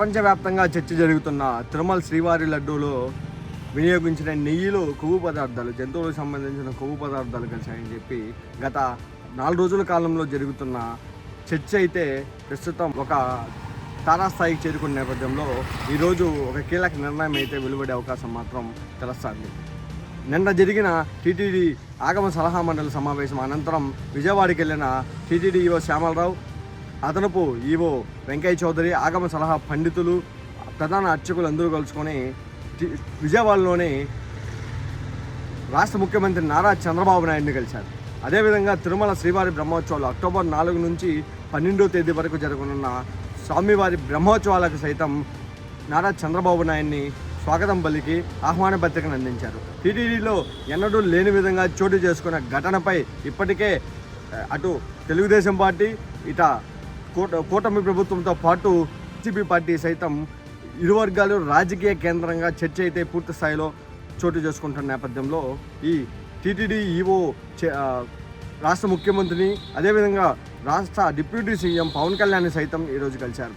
ప్రపంచవ్యాప్తంగా చర్చ జరుగుతున్న తిరుమల శ్రీవారి లడ్డూలో వినియోగించిన నెయ్యిలో కొవ్వు పదార్థాలు జంతువులకు సంబంధించిన కొవ్వు పదార్థాలు కలిసాయని చెప్పి గత నాలుగు రోజుల కాలంలో జరుగుతున్న చర్చ అయితే ప్రస్తుతం ఒక తారాస్థాయికి చేరుకున్న నేపథ్యంలో ఈరోజు ఒక కీలక నిర్ణయం అయితే వెలువడే అవకాశం మాత్రం తెలుస్తుంది. నిన్న జరిగిన టీటీడీ ఆగమ సలహా మండలి సమావేశం అనంతరం విజయవాడకి వెళ్ళిన టీటీడీ ఈవో శ్యామలరావు అదనపు ఈవో వెంకయ్య చౌదరి ఆగమ సలహా పండితులు ప్రధాన అర్చకులు అందరూ కలుసుకొని విజయవాడలోని రాష్ట్ర ముఖ్యమంత్రి నారా చంద్రబాబు నాయుడిని కలిశారు. అదేవిధంగా తిరుమల శ్రీవారి బ్రహ్మోత్సవాలు అక్టోబర్ నాలుగు నుంచి పన్నెండో తేదీ వరకు జరగనున్న స్వామివారి బ్రహ్మోత్సవాలకు సైతం నారా చంద్రబాబు నాయుడిని స్వాగతం పలికి ఆహ్వాన పత్రికను అందించారు. టీటీడీలో ఎన్నడూ లేని విధంగా చోటు చేసుకున్న ఘటనపై ఇప్పటికే అటు తెలుగుదేశం పార్టీ ఇట కూట కూటమి ప్రభుత్వంతో పాటు సిపి పార్టీ సైతం ఇరు వర్గాలు రాజకీయ కేంద్రంగా చర్చ అయితే పూర్తి స్థాయిలో చోటు చేసుకుంటున్న నేపథ్యంలో ఈ టీటీడీ ఈవో చే- రాష్ట్ర ముఖ్యమంత్రిని అదేవిధంగా రాష్ట్ర డిప్యూటీ సీఎం పవన్ కళ్యాణ్ సైతం ఈరోజు కలిశారు.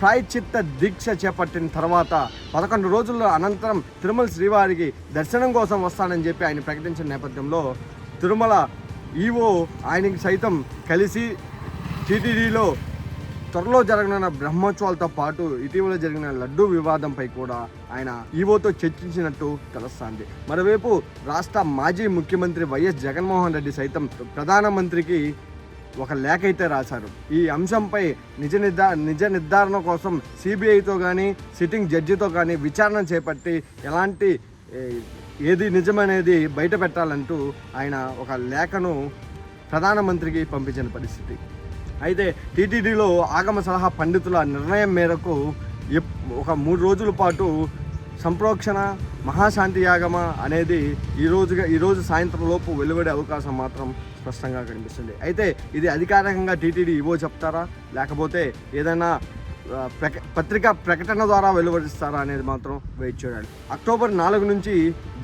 ప్రాయచిత్త దీక్ష చేపట్టిన తర్వాత పదకొండు రోజుల అనంతరం తిరుమల శ్రీవారికి దర్శనం కోసం వస్తానని చెప్పి ఆయన ప్రకటించిన నేపథ్యంలో తిరుమల ఈవో ఆయనకి సైతం కలిసి టీటీడీలో త్వరలో జరగనున్న బ్రహ్మోత్సవాలతో పాటు ఇటీవల జరిగిన లడ్డూ వివాదంపై కూడా ఆయన ఈవోతో చర్చించినట్టు తెలుస్తోంది. మరోవైపు రాష్ట్ర మాజీ ముఖ్యమంత్రి వైఎస్ జగన్మోహన్ రెడ్డి సైతం ప్రధానమంత్రికి ఒక లేఖ అయితే రాశారు. ఈ అంశంపై నిజ నిర్ధా నిజ నిర్ధారణ కోసం సిబిఐతో కానీ సిట్టింగ్ జడ్జితో కానీ విచారణ చేపట్టి ఎలాంటి ఏది నిజమనేది బయట పెట్టాలంటూ ఆయన ఒక లేఖను ప్రధానమంత్రికి పంపించిన పరిస్థితి. అయితే టీటీడీలో ఆగమ సలహా పండితుల నిర్ణయం మేరకు ఒక మూడు రోజుల పాటు సంప్రోక్షణ మహాశాంతి యాగమ అనేది ఈరోజుగా ఈరోజు సాయంత్రం లోపు వెలువడే అవకాశం మాత్రం స్పష్టంగా కనిపిస్తుంది. అయితే ఇది అధికారికంగా టీటీడీ ఇవో చెప్తారా? లేకపోతే ఏదైనా పత్రికా ప్రకటన ద్వారా వెలువరిస్తారా అనేది మాత్రం వెయిట్ చేయాలి అక్టోబర్ నాలుగు నుంచి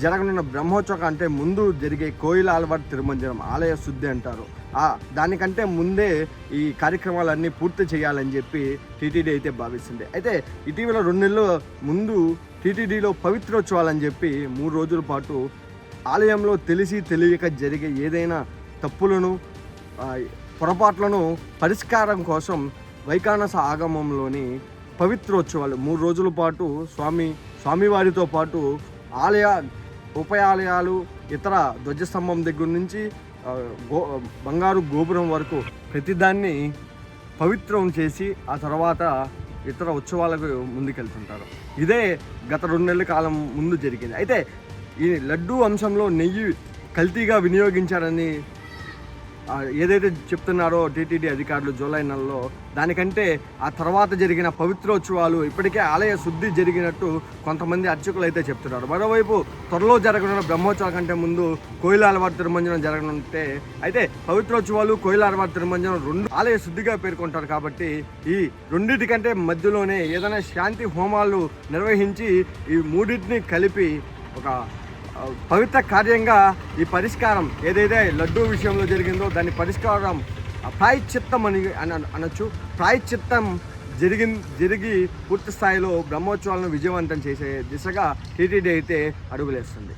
జరగనున్న బ్రహ్మోత్సవం అంటే ముందు జరిగే కోయిల అలవాటు తిరుమంజనం ఆలయ శుద్ధి అంటారు. దానికంటే ముందే ఈ కార్యక్రమాలన్నీ పూర్తి చేయాలని చెప్పి టీటీడీ అయితే భావిస్తుంది. అయితే ఇటీవల రెండు నెలల ముందు టీటీడీలో పవిత్రోత్సవాలని చెప్పి మూడు రోజుల పాటు ఆలయంలో తెలిసి తెలియక జరిగే ఏదైనా తప్పులను పొరపాట్లను పరిష్కారం కోసం వైకానస ఆగమంలోని పవిత్రోత్సవాలు. మూడు రోజుల పాటు స్వామి స్వామివారితో పాటు ఆలయ ఉపయాలయాలు ఇతర ధ్వజస్తంభం దగ్గర నుంచి గో బంగారు గోపురం వరకు ప్రతిదాన్ని పవిత్రం చేసి ఆ తర్వాత ఇతర ఉత్సవాలకు ముందుకెళ్తుంటారు. ఇదే గత రెండు నెలల కాలం ముందు జరిగింది. అయితే ఈ లడ్డూ అంశంలో నెయ్యి కల్తీగా వినియోగించారని ఏదైతే చెప్తున్నారో టీటీడీ అధికారులు జూలై నెలలో దానికంటే ఆ తర్వాత జరిగిన పవిత్రోత్సవాలు ఇప్పటికే ఆలయ శుద్ధి జరిగినట్టు కొంతమంది అర్చకులు అయితే చెప్తున్నారు. మరోవైపు త్వరలో జరగనున్న బ్రహ్మోత్సవం కంటే ముందు కోయిలాలవారి తిరుమంజనం జరగనుంటే అయితే పవిత్రోత్సవాలు కోయిలాలవారి తిరుమంజనం రెండు ఆలయ శుద్ధిగా పేర్కొంటారు కాబట్టి ఈ రెండింటికంటే మధ్యలోనే ఏదైనా శాంతి హోమాలు నిర్వహించి ఈ మూడింటిని కలిపి ఒక పవిత్ర కార్యంగా ఈ పరిష్కారం ఏదైతే లడ్డూ విషయంలో జరిగిందో దాని పరిష్కారం ఆ, ప్రాయశ్చిత్తం అని అన- అనొచ్చు. ప్రాయశ్చిత్తం జరిగి జరిగి పూర్తి స్థాయిలో బ్రహ్మోత్సవాలను విజయవంతం చేసే దిశగా టీటీడీ అయితే అడుగులేస్తుంది.